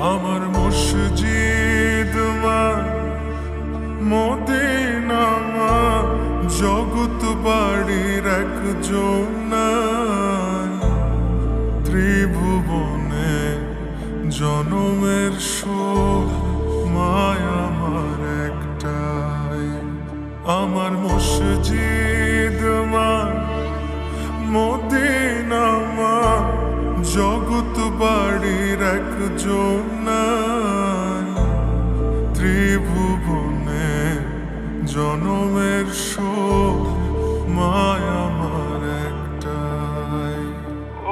আমার মসজিদ মা মদিনা মা জগৎ বাড়ির এক ত্রিভুবনে জনমের শোক, মায়া আমার একটাই। আমার মসজিদ জগৎ বাড়ির এক ত্রিভুবনে জনমের শোক মায়া আমার একটাই।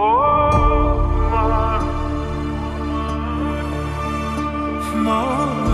ও মা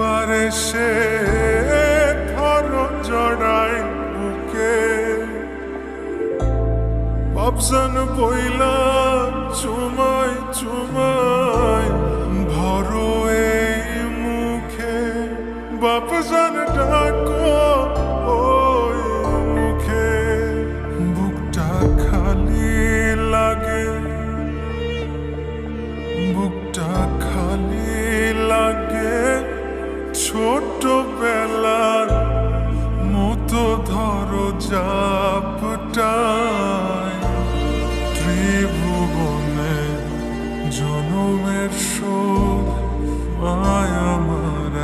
একবার সে ধর জড়াই বুকে। অপশন বইলা চুমাই চুমাই ভরো এই মুখে। বাপজন ডাকো ছোট বেলার মতো ধরো জাপটায়। ত্রিভুবনে জনমের শোধ আয় আমার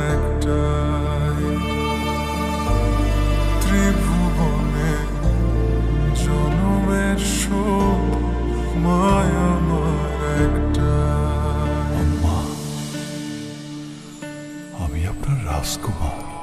अपना राजकुमार